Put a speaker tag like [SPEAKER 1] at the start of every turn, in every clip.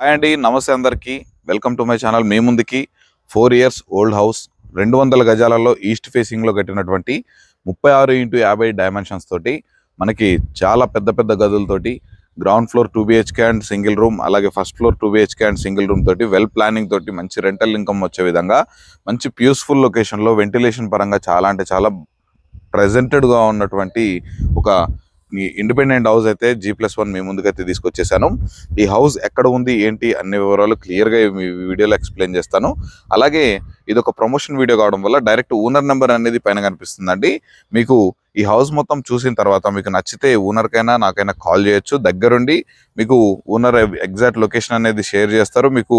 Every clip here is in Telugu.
[SPEAKER 1] హాయ్ అండి నమస్తే అందరికీ. వెల్కమ్ టు మై ఛానల్ మీ ముందుకి ఫోర్ ఇయర్స్ ఓల్డ్ హౌస్ రెండు వందల గజాలలో ఈస్ట్ ఫేసింగ్లో కట్టినటువంటి ముప్పై ఆరు ఇంటూ యాభై డైమెన్షన్స్ తోటి మనకి చాలా పెద్ద పెద్ద గదులతోటి ground floor two BHK and single room అలాగే first floor two BHK and single room తోటి వెల్ ప్లానింగ్ తోటి మంచి రెంటల్ ఇన్కమ్ వచ్చే విధంగా మంచి ప్యూస్ఫుల్ లొకేషన్లో వెంటిలేషన్ పరంగా చాలా అంటే చాలా ప్రెజెంటెడ్గా ఉన్నటువంటి ఒక ఈ ఇండిపెండెంట్ హౌస్ అయితే జీ ప్లస్ వన్ మీ ముందుకైతే తీసుకొచ్చేసాను. ఈ హౌస్ ఎక్కడ ఉంది ఏంటి అన్ని వివరాలు క్లియర్గా మీ వీడియోలో ఎక్స్ప్లెయిన్ చేస్తాను. అలాగే ఇది ఒక ప్రమోషన్ వీడియో కావడం వల్ల డైరెక్ట్ ఓనర్ నెంబర్ అనేది పైన కనిపిస్తుందండి. మీకు ఈ హౌస్ మొత్తం చూసిన తర్వాత మీకు నచ్చితే ఓనర్కైనా నాకైనా కాల్ చేయొచ్చు. దగ్గరుండి మీకు ఓనర్ ఎగ్జాక్ట్ లొకేషన్ అనేది షేర్ చేస్తారు. మీకు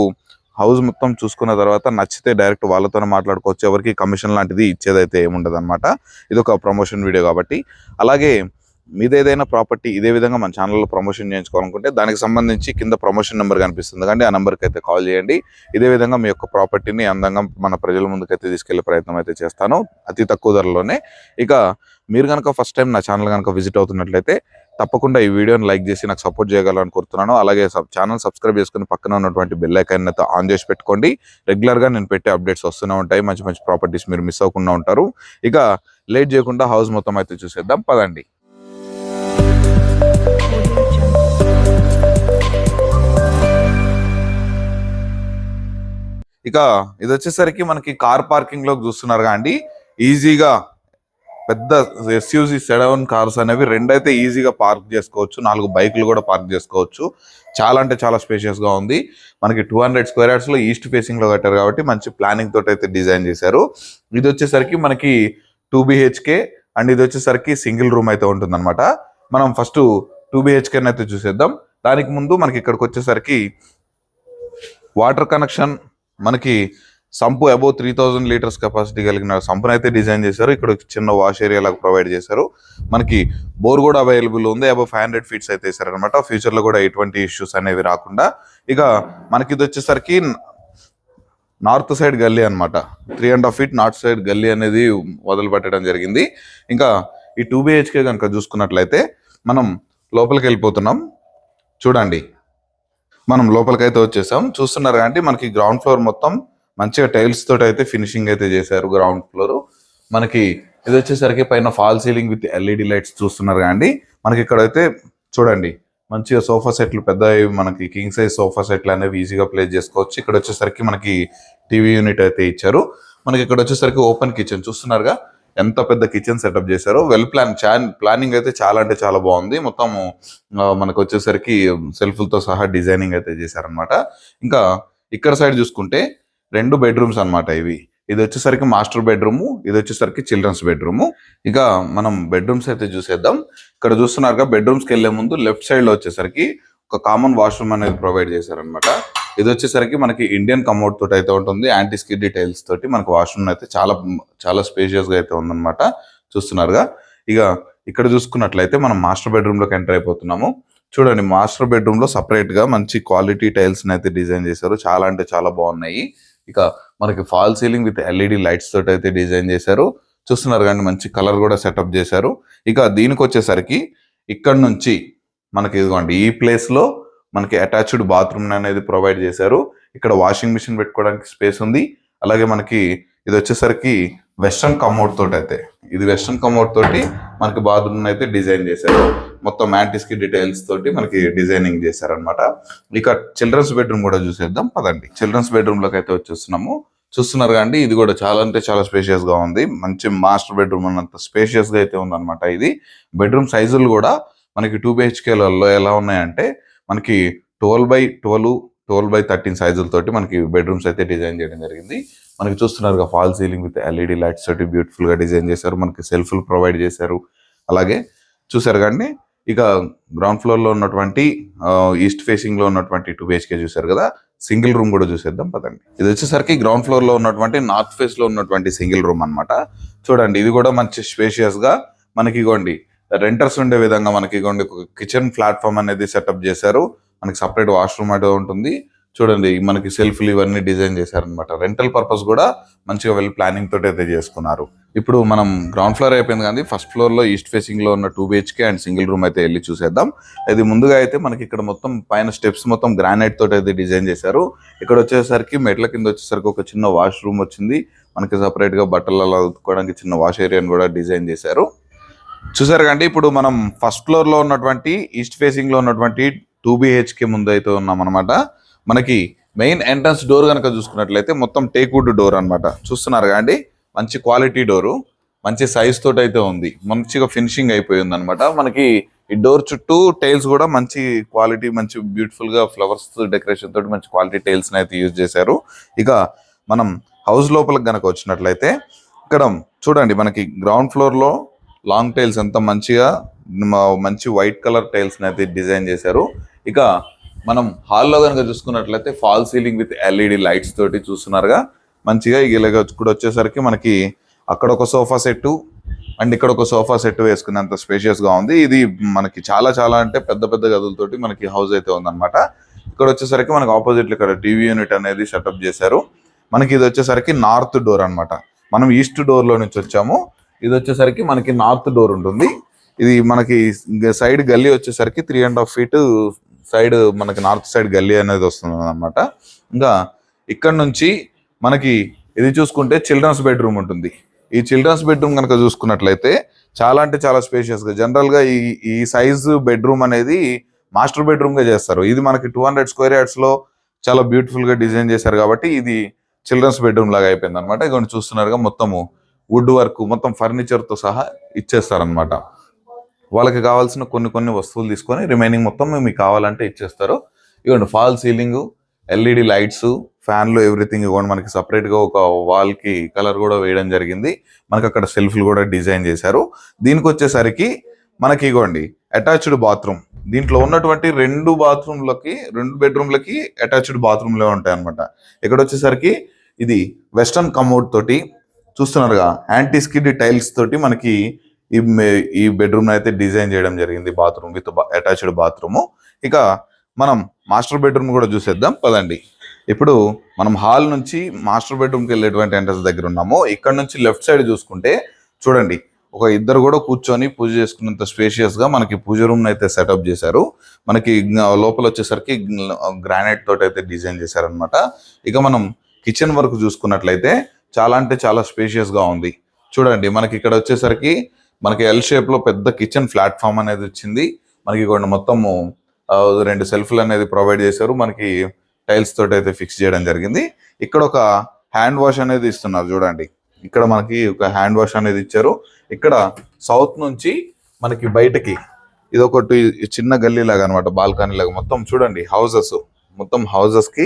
[SPEAKER 1] హౌస్ మొత్తం చూసుకున్న తర్వాత నచ్చితే డైరెక్ట్ వాళ్ళతోనే మాట్లాడుకోవచ్చు. ఎవరికి కమిషన్ లాంటిది ఇచ్చేదైతే ఏముండదు అనమాట ఇది ఒక ప్రమోషన్ వీడియో కాబట్టి. అలాగే మీద ఏదైనా ప్రాపర్టీ ఇదే విధంగా మన ఛానల్లో ప్రమోషన్ చేయించుకోవాలనుకుంటే దానికి సంబంధించి కింద ప్రమోషన్ నెంబర్ కనిపిస్తుంది. కానీ ఆ నెంబర్కి అయితే కాల్ చేయండి. ఇదే విధంగా మీ యొక్క ప్రాపర్టీని అందంగా మన ప్రజల ముందుకైతే తీసుకెళ్ళే ప్రయత్నం అయితే చేస్తాను. అతి తక్కువ ధరలోనే. ఇక మీరు కనుక ఫస్ట్ టైం నా ఛానల్ కనుక విజిట్ అవుతున్నట్లయితే తప్పకుండా ఈ వీడియోని లైక్ చేసి నాకు సపోర్ట్ చేయగలని కోరుతున్నాను. అలాగే ఛానల్ సబ్స్క్రైబ్ చేసుకుని పక్కన ఉన్నటువంటి బెల్ ఐకాన్ అయితే ఆన్ చేసి పెట్టుకోండి. రెగ్యులర్గా నేను పెట్టే అప్డేట్స్ వస్తూనే ఉంటాయి. మంచి మంచి ప్రాపర్టీస్ మీరు మిస్ అవ్వకుండా ఉంటారు. ఇక లేట్ చేయకుండా హౌస్ మొత్తం అయితే చూసేద్దాం. పదండి. ఇక ఇది వచ్చేసరికి మనకి కార్ పార్కింగ్లోకి చూస్తున్నారు అండి. ఈజీగా పెద్ద ఎస్యూజీ సెడవన్ కార్స్ అనేవి రెండైతే ఈజీగా పార్క్ చేసుకోవచ్చు. నాలుగు బైకులు కూడా పార్క్ చేసుకోవచ్చు. చాలా అంటే చాలా స్పేషియస్గా ఉంది. మనకి టూ హండ్రెడ్ స్క్వేర్ యార్డ్స్లో ఈస్ట్ ఫేసింగ్లో కట్టారు కాబట్టి మంచి ప్లానింగ్ తోటి అయితే డిజైన్ చేశారు. ఇది వచ్చేసరికి మనకి టూ బిహెచ్కే అండ్ ఇది వచ్చేసరికి సింగిల్ రూమ్ అయితే ఉంటుందన్నమాట. మనం ఫస్ట్ టూ బిహెచ్కే అయితే చూసేద్దాం. దానికి ముందు మనకి ఇక్కడికి వచ్చేసరికి వాటర్ కనెక్షన్ మనకి sump above three thousand litres capacity కలిగిన సంపును అయితే డిజైన్ చేశారు. ఇక్కడ చిన్న వాష్ ఏరియా లాగా ప్రొవైడ్ చేశారు. మనకి బోర్ కూడా అవైలబుల్ ఉంది. అబౌవ్ ఫైవ్ హండ్రెడ్ ఫీట్స్ అయితే వేసారనమాట ఫ్యూచర్లో కూడా ఎటువంటి ఇష్యూస్ అనేవి రాకుండా. ఇక మనకి ఇది వచ్చేసరికి నార్త్ సైడ్ గల్లీ అన్నమాట. Three and half feet north side గల్లీ అనేది వదిలిపెట్టడం జరిగింది. ఇంకా ఈ టూ బిహెచ్కే కనుక చూసుకున్నట్లయితే మనం లోపలికి వెళ్ళిపోతున్నాం. చూడండి. మనం లోపలికైతే వచ్చేసాం. చూస్తున్నారు కాబట్టి మనకి గ్రౌండ్ ఫ్లోర్ మొత్తం మంచిగా టైల్స్ తోటి అయితే ఫినిషింగ్ అయితే చేశారు గ్రౌండ్ ఫ్లోర్ మనకి ఇది వచ్చేసరికి పైన fall ceiling with LED lights చూస్తున్నారు కానీ మనకి ఇక్కడైతే చూడండి మంచిగా సోఫా సెట్లు పెద్ద మనకి కింగ్ సైజ్ సోఫా సెట్లు అనేవి ఈజీగా ప్లేస్ చేసుకోవచ్చు. ఇక్కడ వచ్చేసరికి మనకి టీవీ యూనిట్ అయితే ఇచ్చారు. మనకి ఇక్కడ వచ్చేసరికి ఓపెన్ కిచెన్ చూస్తున్నారుగా. ఎంత పెద్ద కిచెన్ సెటప్ చేశారో వెల్ ప్లాన్ చాన్ ప్లానింగ్ అయితే చాలా అంటే చాలా బాగుంది. మొత్తం మనకు వచ్చేసరికి సెల్ఫ్లతో సహా డిజైనింగ్ అయితే చేశారనమాట ఇంకా ఇక్కడ సైడ్ చూసుకుంటే రెండు బెడ్రూమ్స్ అన్నమాట ఇవి. ఇది వచ్చేసరికి మాస్టర్ బెడ్రూమ్ ఇది వచ్చేసరికి చిల్డ్రన్స్ బెడ్రూమ్ ఇక మనం బెడ్రూమ్స్ అయితే చూసేద్దాం. ఇక్కడ చూస్తున్నారుగా బెడ్రూమ్స్కి వెళ్ళే ముందు లెఫ్ట్ సైడ్లో వచ్చేసరికి ఒక కామన్ వాష్రూమ్ అనేది ప్రొవైడ్ చేశారనమాట ఇది వచ్చేసరికి మనకి ఇండియన్ కమోడ్ తోటి అయితే ఉంటుంది. యాంటీ స్కిడ్ టైల్స్ తోటి మనకు వాష్రూమ్ అయితే చాలా చాలా స్పేషియస్గా అయితే ఉందన్నమాట. చూస్తున్నారుగా? ఇక ఇక్కడ చూసుకున్నట్లయితే మనం మాస్టర్ బెడ్రూమ్లోకి ఎంటర్ అయిపోతున్నాము. చూడండి మాస్టర్ బెడ్రూమ్లో గా మంచి క్వాలిటీ టైల్స్ అయితే డిజైన్ చేశారు. చాలా అంటే చాలా బాగున్నాయి. ఇక మనకి fall ceiling with LED lights తోటి అయితే డిజైన్ చేశారు. చూస్తున్నారు కానీ మంచి కలర్ కూడా సెటప్ చేశారు. ఇక దీనికి వచ్చేసరికి ఇక్కడ నుంచి మనకి ఇదిగోండి ఈ ప్లేస్లో మనకి అటాచ్డ్ బాత్రూమ్ అనేది ప్రొవైడ్ చేశారు. ఇక్కడ వాషింగ్ మిషన్ పెట్టుకోవడానికి స్పేస్ ఉంది. అలాగే మనకి ఇది వచ్చేసరికి వెస్ట్రన్ కమోడ్ తోటి అయితే ఇది వెస్ట్రన్ కమోడ్ తోటి మనకి బాత్రూమ్ అయితే డిజైన్ చేశారు. మొత్తం మ్యాంటిస్కి డీటెయిల్స్ తోటి మనకి డిజైనింగ్ చేశారనమాట ఇక చిల్డ్రన్స్ బెడ్రూమ్ కూడా చూసేద్దాం పదండి. చిల్డ్రన్స్ బెడ్రూమ్లోకి అయితే వచ్చేస్తున్నాము. చూస్తున్నారు కండి ఇది కూడా చాలా అంటే చాలా స్పేషియస్గా ఉంది. మంచి మాస్టర్ బెడ్రూమ్ అన్నంత స్పేషియస్గా అయితే ఉందన్నమాట ఇది. బెడ్రూమ్ సైజులు కూడా మనకి టూ బిహెచ్కేలలో ఎలా ఉన్నాయంటే మనకి twelve by twelve twelve by thirteen సైజులతోటి మనకి బెడ్రూమ్స్ అయితే డిజైన్ చేయడం జరిగింది. మనకి చూస్తున్నారు fall ceiling with LED lights తోటి బ్యూటిఫుల్గా డిజైన్ చేశారు. మనకి సెల్ఫ్లు ప్రొవైడ్ చేశారు. అలాగే చూసారు కానీ ఇక గ్రౌండ్ ఫ్లోర్లో ఉన్నటువంటి ఈస్ట్ ఫేసింగ్లో ఉన్నటువంటి టూ బిహెచ్కే చూసారు కదా? సింగిల్ రూమ్ కూడా చూసేద్దాం పదండి. ఇది వచ్చేసరికి గ్రౌండ్ ఫ్లోర్లో ఉన్నటువంటి నార్త్ ఫేస్లో ఉన్నటువంటి సింగిల్ రూమ్ అన్నమాట. చూడండి ఇది కూడా మంచి స్పేషియస్గా మనకి ఇగోండి రెంటర్స్ ఉండే విధంగా మనకి ఇగోండి కిచెన్ ప్లాట్ఫామ్ అనేది సెటప్ చేశారు. మనకి సపరేట్ వాష్రూమ్ అయితే ఉంటుంది. చూడండి మనకి సెల్ఫ్లు ఇవన్నీ డిజైన్ చేశారనమాట రెంటల్ పర్పస్ కూడా మంచిగా వెళ్ళి ప్లానింగ్ తోటి అయితే చేసుకున్నారు. ఇప్పుడు మనం గ్రౌండ్ ఫ్లోర్ అయిపోయింది కానీ ఫస్ట్ ఫ్లోర్లో ఈస్ట్ ఫేసింగ్లో ఉన్న two BHK and single room అయితే వెళ్ళి చూసేద్దాం. ఇది ముందుగా అయితే మనకి ఇక్కడ మొత్తం పైన స్టెప్స్ మొత్తం గ్రానైట్ తోటి అయితే డిజైన్ చేశారు. ఇక్కడ వచ్చేసరికి మెట్ల కింద వచ్చేసరికి ఒక చిన్న వాష్ రూమ్ వచ్చింది. మనకి సపరేట్గా బట్టలు అలా ఉతుక్కోవడానికి చిన్న వాష్ ఏరియాని కూడా డిజైన్ చేశారు. చూసారు కండి ఇప్పుడు మనం ఫస్ట్ ఫ్లోర్లో ఉన్నటువంటి ఈస్ట్ ఫేసింగ్లో ఉన్నటువంటి టూ బిహెచ్కే ముందు అయితే ఉన్నాం అనమాట మనకి మెయిన్ ఎంట్రన్స్ డోర్ కనుక చూసుకున్నట్లయితే మొత్తం టేక్వుడ్ డోర్ అన్నమాట. చూస్తున్నారు కండి మంచి క్వాలిటీ డోరు మంచి సైజ్ తోటి అయితే ఉంది. మంచిగా ఫినిషింగ్ అయిపోయింది అనమాట మనకి ఈ డోర్ చుట్టూ టైల్స్ కూడా మంచి క్వాలిటీ మంచి బ్యూటిఫుల్గా ఫ్లవర్స్ డెకరేషన్ తోటి మంచి క్వాలిటీ టైల్స్ అయితే యూజ్ చేశారు. ఇక మనం హౌస్ లోపలికి గనక వచ్చినట్లయితే ఇక్కడ చూడండి మనకి గ్రౌండ్ ఫ్లోర్లో లాంగ్ టైల్స్ ఎంత మంచిగా మంచి వైట్ కలర్ టైల్స్ అయితే డిజైన్ చేశారు. ఇక మనం హాల్లో కనుక చూసుకున్నట్లయితే fall ceiling with LED lights తోటి చూస్తున్నారుగా. మంచిగా ఇలాగ కూడా వచ్చేసరికి మనకి అక్కడ ఒక సోఫా సెట్టు అండ్ ఇక్కడ ఒక సోఫా సెట్ వేసుకున్నంత స్పేషియస్గా ఉంది. ఇది మనకి చాలా చాలా అంటే పెద్ద పెద్ద గదులతోటి మనకి హౌస్ అయితే ఉందన్నమాట. ఇక్కడ వచ్చేసరికి మనకి ఆపోజిట్ ఇక్కడ టీవీ యూనిట్ అనేది సెటప్ చేశారు. మనకి ఇది వచ్చేసరికి నార్త్ డోర్ అన్నమాట. మనం ఈస్ట్ డోర్లో నుంచి వచ్చాము. ఇది వచ్చేసరికి మనకి నార్త్ డోర్ ఉంటుంది. ఇది మనకి సైడ్ గల్లీ వచ్చేసరికి three and half feet side మనకి నార్త్ సైడ్ గల్లీ అనేది వస్తుంది అనమాట ఇంకా ఇక్కడ నుంచి మనకి ఇది చూసుకుంటే చిల్డ్రన్స్ బెడ్రూమ్ ఉంటుంది. ఈ చిల్డ్రన్స్ బెడ్రూమ్ కనుక చూసుకున్నట్లయితే చాలా అంటే చాలా స్పేషియస్గా జనరల్గా జనరల్గా ఈ ఈ సైజు బెడ్రూమ్ అనేది మాస్టర్ బెడ్రూమ్గా చేస్తారు. ఇది మనకి టూ హండ్రెడ్ స్క్వేర్ యార్డ్స్లో చాలా బ్యూటిఫుల్గా డిజైన్ చేశారు కాబట్టి ఇది చిల్డ్రన్స్ బెడ్రూమ్ లాగా అయిపోయింది అనమాట ఇక్కడ చూస్తున్నారుగా మొత్తము. వుడ్ వర్క్ మొత్తం ఫర్నిచర్తో సహా ఇచ్చేస్తారనమాట వాళ్ళకి కావాల్సిన కొన్ని కొన్ని వస్తువులు తీసుకొని రిమైనింగ్ మొత్తం మీకు కావాలంటే ఇచ్చేస్తారు. ఇవ్వండి ఫాల్ సీలింగ్ ఎల్ఈడి లైట్స్ ఫ్యాన్లు ఎవ్రీథింగ్ ఇవ్వండి. మనకి సపరేట్గా ఒక వాల్కి కలర్ కూడా వేయడం జరిగింది. మనకి అక్కడ సెల్ఫ్లు కూడా డిజైన్ చేశారు. దీనికి వచ్చేసరికి మనకి ఇగోండి అటాచ్డ్ బాత్రూమ్ దీంట్లో ఉన్నటువంటి రెండు బాత్రూమ్లకి రెండు బెడ్రూమ్లకి అటాచ్డ్ బాత్రూమ్లే ఉంటాయి అనమాట ఇక్కడ వచ్చేసరికి ఇది వెస్టర్న్ కమోడ్ తోటి చూస్తున్నారుగా యాంటీ స్కిడ్ టైల్స్ తోటి మనకి ఈ ఈ బెడ్రూమ్ అయితే డిజైన్ చేయడం జరిగింది బాత్రూమ్ విత్ అటాచ్డ్ బాత్రూమ్ ఇక మనం మాస్టర్ బెడ్రూమ్ కూడా చూసేద్దాం పదండి. ఇప్పుడు మనం హాల్ నుంచి మాస్టర్ బెడ్రూమ్కి వెళ్ళేటువంటి ఎంట్రన్స్ దగ్గర ఉన్నాము. ఇక్కడ నుంచి లెఫ్ట్ సైడ్ చూసుకుంటే చూడండి ఒక ఇద్దరు కూడా కూర్చొని పూజ చేసుకున్నంత స్పేషియస్గా మనకి పూజ రూమ్ అయితే సెటప్ చేశారు. మనకి లోపల వచ్చేసరికి గ్రానైట్ తోటి అయితే డిజైన్ చేశారనమాట ఇక మనం కిచెన్ వరకు చూసుకున్నట్లయితే చాలా అంటే చాలా స్పేషియస్గా ఉంది. చూడండి మనకి ఇక్కడ వచ్చేసరికి మనకి ఎల్ షేప్లో పెద్ద కిచెన్ ప్లాట్ఫామ్ అనేది వచ్చింది. మనకి ఇక్కడ మొత్తము రెండు సెల్ఫ్లు అనేది ప్రొవైడ్ చేశారు. మనకి టైల్స్ తోటి అయితే ఫిక్స్ చేయడం జరిగింది. ఇక్కడ ఒక హ్యాండ్ వాష్ అనేది ఇస్తున్నారు చూడండి. ఇక్కడ మనకి ఒక హ్యాండ్ వాష్ అనేది ఇచ్చారు. ఇక్కడ సౌత్ నుంచి మనకి బయటకి ఇది ఒకటి చిన్న గల్లీ లాగా అనమాట బాల్కనీ లాగా మొత్తం చూడండి హౌసెస్ మొత్తం హౌసెస్కి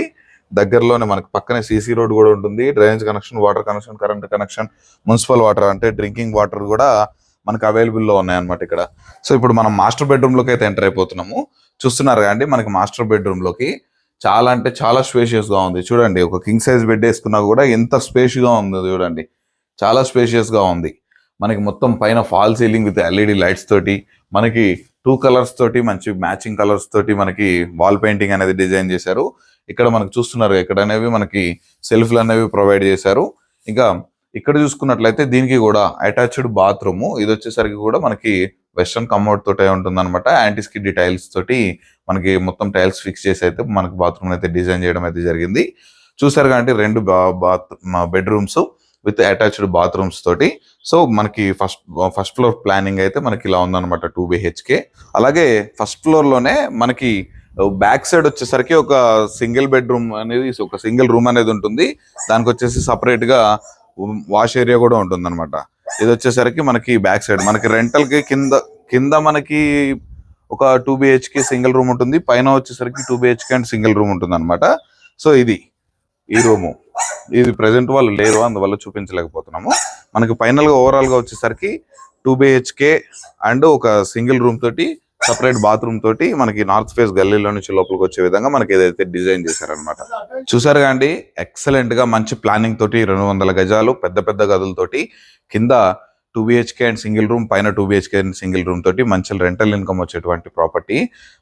[SPEAKER 1] దగ్గరలోనే మనకి పక్కనే సీసీ రోడ్ కూడా ఉంటుంది. Drainage connection water connection current connection municipal water అంటే డ్రింకింగ్ వాటర్ కూడా మనకి అవైలబుల్లో ఉన్నాయన్నమాట ఇక్కడ. సో ఇప్పుడు మనం మాస్టర్ బెడ్రూమ్లోకి అయితే ఎంటర్ అయిపోతున్నాము. చూస్తున్నారు అండి మనకి మాస్టర్ బెడ్రూమ్లోకి చాలా అంటే చాలా స్పేషియస్గా ఉంది. చూడండి ఒక కింగ్ సైజ్ బెడ్ వేసుకున్నా కూడా ఎంత స్పేషియస్గా ఉంది చూడండి. చాలా స్పేషియస్గా ఉంది. మనకి మొత్తం పైన fall ceiling with LED lights తోటి మనకి టూ కలర్స్ తోటి మంచి మ్యాచింగ్ కలర్స్ తోటి మనకి వాల్ పెయింటింగ్ అనేది డిజైన్ చేశారు. ఇక్కడ మనకు చూస్తున్నారు ఇక్కడ అనేవి మనకి సెల్ఫ్లు అనేవి ప్రొవైడ్ చేశారు. ఇంకా ఇక్కడ చూసుకున్నట్లయితే దీనికి కూడా అటాచ్డ్ బాత్రూమ్ ఇది వచ్చేసరికి కూడా మనకి వెస్ట్రన్ కమోడ్ తోటే ఉంటుంది అనమాట యాంటీస్కిడ్ టైల్స్ తోటి మనకి మొత్తం టైల్స్ ఫిక్స్ చేసి అయితే మనకి బాత్రూమ్ అయితే డిజైన్ చేయడం అయితే జరిగింది. చూసారు కాబట్టి రెండు bath bedrooms with attached bathrooms తోటి. సో మనకి ఫస్ట్ ఫస్ట్ ఫ్లోర్ ప్లానింగ్ అయితే మనకి ఇలా ఉందన్నమాట టూ బిహెచ్కే అలాగే ఫస్ట్ ఫ్లోర్లోనే మనకి బ్యాక్ సైడ్ వచ్చేసరికి ఒక సింగిల్ బెడ్రూమ్ అనేది ఒక సింగిల్ రూమ్ అనేది ఉంటుంది. దానికి వచ్చేసి సపరేట్గా వాష్ ఏరియా కూడా ఉంటుంది అనమాట ఇది వచ్చేసరికి మనకి బ్యాక్ సైడ్. మనకి రెంటల్కి కింద కింద మనకి ఒక టూ బిహెచ్కే సింగిల్ రూమ్ ఉంటుంది. పైన వచ్చేసరికి two BHK and single room ఉంటుంది అనమాట సో ఇది ఈ రూము. ఇది ప్రెసెంట్ వాళ్ళు లేరు అందువల్ల చూపించలేకపోతున్నాము. మనకి ఫైనల్గా ఓవరాల్గా వచ్చేసరికి టూ బిహెచ్కే అండ్ ఒక సింగిల్ రూమ్ తోటి సపరేట్ బాత్రూమ్ తోటి మనకి నార్త్ ఫేస్ గల్లీలో నుంచి లోపలికి వచ్చే విధంగా మనకి ఏదైతే డిజైన్ చేశారనమాట చూసారు అండి? ఎక్సలెంట్గా మంచి ప్లానింగ్ తోటి రెండు వందల గజాలు పెద్ద పెద్ద గదులతోటి కింద two BHK and single room పైన two BHK and single room తోటి మంచి రెంటల్ ఇన్కమ్ వచ్చేటువంటి ప్రాపర్టీ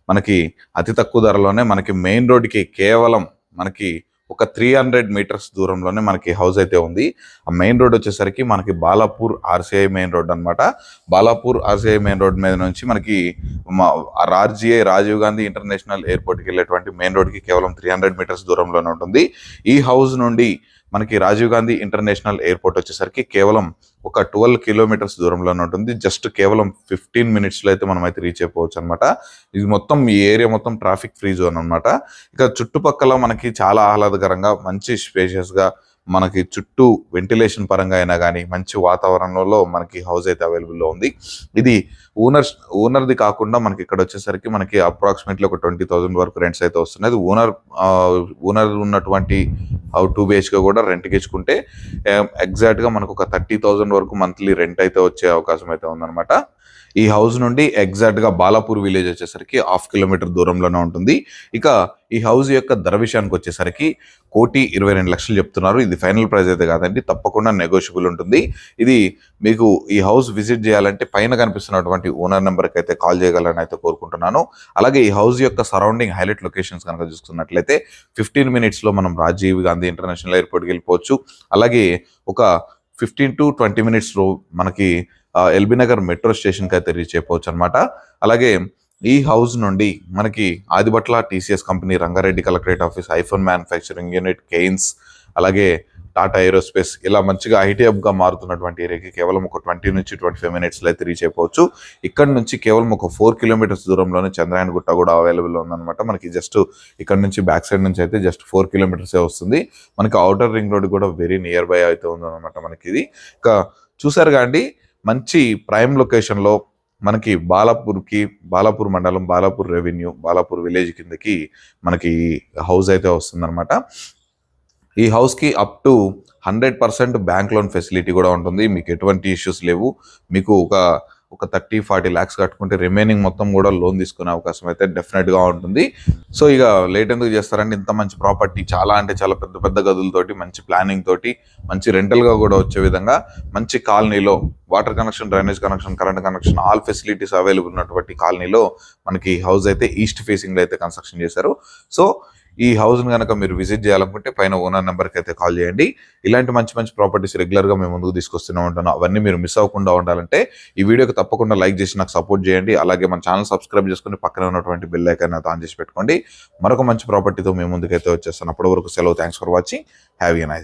[SPEAKER 1] మనకి అతి తక్కువ ధరలోనే మనకి మెయిన్ రోడ్కి కేవలం మనకి ఒక త్రీ హండ్రెడ్ మీటర్స్ దూరంలోనే మనకి హౌస్ అయితే ఉంది. ఆ మెయిన్ రోడ్ వచ్చేసరికి మనకి బాలాపూర్ ఆర్సీఐ మెయిన్ రోడ్ అనమాట బాలాపూర్ ఆర్సీఐ మెయిన్ రోడ్ మీద నుంచి మనకి ఆర్జీఐ రాజీవ్ గాంధీ ఇంటర్నేషనల్ ఎయిర్పోర్ట్కి వెళ్ళేటువంటి మెయిన్ రోడ్కి కేవలం త్రీ హండ్రెడ్ మీటర్స్ దూరంలోనే ఉంటుంది. ఈ హౌస్ నుండి మనకి రాజీవ్ గాంధీ ఇంటర్నేషనల్ ఎయిర్పోర్ట్ వచ్చేసరికి కేవలం ఒక ట్వెల్వ్ కిలోమీటర్స్ దూరంలోనే ఉంటుంది. జస్ట్ కేవలం ఫిఫ్టీన్ మినిట్స్లో అయితే మనం అయితే రీచ్ అయిపోవచ్చు అనమాట ఇది మొత్తం ఈ ఏరియా మొత్తం ట్రాఫిక్ ఫ్రీ జోన్ అన్నమాట. ఇక చుట్టుపక్కల మనకి చాలా ఆహ్లాదకరంగా మంచి స్పేషియస్గా మనకి చుట్టూ వెంటిలేషన్ పరంగా అయినా కానీ మంచి వాతావరణంలో మనకి హౌస్ అయితే అవైలబుల్లో ఉంది. ఇది ఓనర్ ఓనర్ది కాకుండా మనకి ఇక్కడ వచ్చేసరికి మనకి అప్రాక్సిమేట్లీ ఒక ట్వంటీ థౌసండ్ వరకు రెంట్స్ అయితే వస్తున్నాయి ఓనర్ ఓనర్ ఉన్నటువంటి టూ బిహెచ్కే కూడా రెంట్కి ఇచ్చుకుంటే ఎగ్జాక్ట్గా మనకు ఒక థర్టీ థౌసండ్ వరకు మంత్లీ రెంట్ అయితే వచ్చే అవకాశం అయితే ఉందన్నమాట. ఈ హౌస్ నుండి ఎగ్జాక్ట్గా బాలాపూర్ విలేజ్ వచ్చేసరికి హాఫ్ కిలోమీటర్ దూరంలోనే ఉంటుంది. ఇక ఈ హౌస్ యొక్క ధర విషయానికి వచ్చేసరికి కోటి ఇరవై రెండు లక్షలు చెప్తున్నారు. ఇది ఫైనల్ ప్రైస్ అయితే కాదండి తప్పకుండా నెగోషియబుల్ ఉంటుంది. ఇది మీకు ఈ హౌస్ విజిట్ చేయాలంటే పైన కనిపిస్తున్నటువంటి ఓనర్ నెంబర్కి అయితే కాల్ చేయగలని అయితే కోరుకుంటున్నాను. అలాగే ఈ హౌస్ యొక్క సరౌండింగ్ హైలైట్ లొకేషన్స్ కనుక చూసుకున్నట్లయితే ఫిఫ్టీన్ మినిట్స్లో మనం రాజీవ్ గాంధీ ఇంటర్నేషనల్ ఎయిర్పోర్ట్కి వెళ్ళిపోవచ్చు. అలాగే ఒక ఫిఫ్టీన్ టు ట్వంటీ మినిట్స్లో మనకి ఎల్బీ నగర్ మెట్రో స్టేషన్కి అయితే రీచ్ అయిపోవచ్చు అనమాట అలాగే ఈ హౌస్ నుండి మనకి Adibatla TCS company Rangareddy collectorate office iPhone manufacturing unit Kaynes అలాగే టాటా ఏరోస్పేస్ ఇలా మంచిగా ఐటీ గా మారుతున్నటువంటి ఏరియాకి కేవలం ఒక ట్వంటీ నుంచి ట్వంటీ ఫైవ్ మినిట్స్లో అయితే రీచ్ అయిపోవచ్చు. ఇక్కడ నుంచి కేవలం ఒక ఫోర్ కిలోమీటర్స్ దూరంలోనే చంద్రాయన్ గుట్ట కూడా అవైలబుల్ ఉందన్నమాట. మనకి జస్ట్ ఇక్కడ నుంచి బ్యాక్ సైడ్ నుంచి అయితే జస్ట్ ఫోర్ కిలోమీటర్సే వస్తుంది. మనకి అవుటర్ రింగ్ రోడ్ కూడా వెరీ నియర్ బై అయితే ఉందన్నమాట మనకి ఇది. ఇక చూసారు కాండి మంచి ప్రైమ్ లొకేషన్లో మనకి బాలాపూర్కి బాలాపూర్ మండలం బాలాపూర్ రెవెన్యూ బాలాపూర్ విలేజ్ కిందకి మనకి హౌస్ అయితే వస్తుందన్నమాట. ఈ హౌస్కి up to hundred percent bank loan facility కూడా ఉంటుంది. మీకు ఎటువంటి ఇష్యూస్ లేవు. మీకు ఒక ఒక థర్టీ ఫార్టీ ల్యాక్స్ కట్టుకుంటే రిమైనింగ్ మొత్తం కూడా లోన్ తీసుకునే అవకాశం అయితే డెఫినెట్గా ఉంటుంది. సో ఇక లేట్ ఎందుకు చేస్తారంటే ఇంత మంచి ప్రాపర్టీ చాలా అంటే చాలా పెద్ద పెద్ద గదులతోటి మంచి ప్లానింగ్ తోటి మంచి రెంటల్గా కూడా వచ్చే విధంగా మంచి కాలనీలో water connection drainage connection current connection all facilities available ఉన్నటువంటి కాలనీలో మనకి హౌస్ అయితే ఈస్ట్ ఫేసింగ్లో అయితే కన్స్ట్రక్షన్ చేశారు. సో ఈ హౌస్ని కనుక మీరు విజిట్ చేయాలనుకుంటే పైన ఓనర్ నెంబర్కి అయితే కాల్ చేయండి. ఇలాంటి మంచి మంచి ప్రాపర్టీస్ రెగ్యులర్గా మేము ముందుకు తీసుకొస్తూనే ఉంటాను అవన్నీ మీరు మిస్ అవ్వకుండా ఉండాలంటే ఈ వీడియోకి తప్పకుండా లైక్ చేసి నాకు సపోర్ట్ చేయండి. అలాగే మన ఛానల్ సబ్స్క్రైబ్ చేసుకుని పక్కన ఉన్నటువంటి బిల్ ఐకాన్ ఆన్ చేసి పెట్టుకోండి. మరొక మంచి ప్రాపర్టీతో మేము ముందుకైతే వచ్చేస్తాను అప్పటి వరకు సెలవు. Thanks for watching have a nice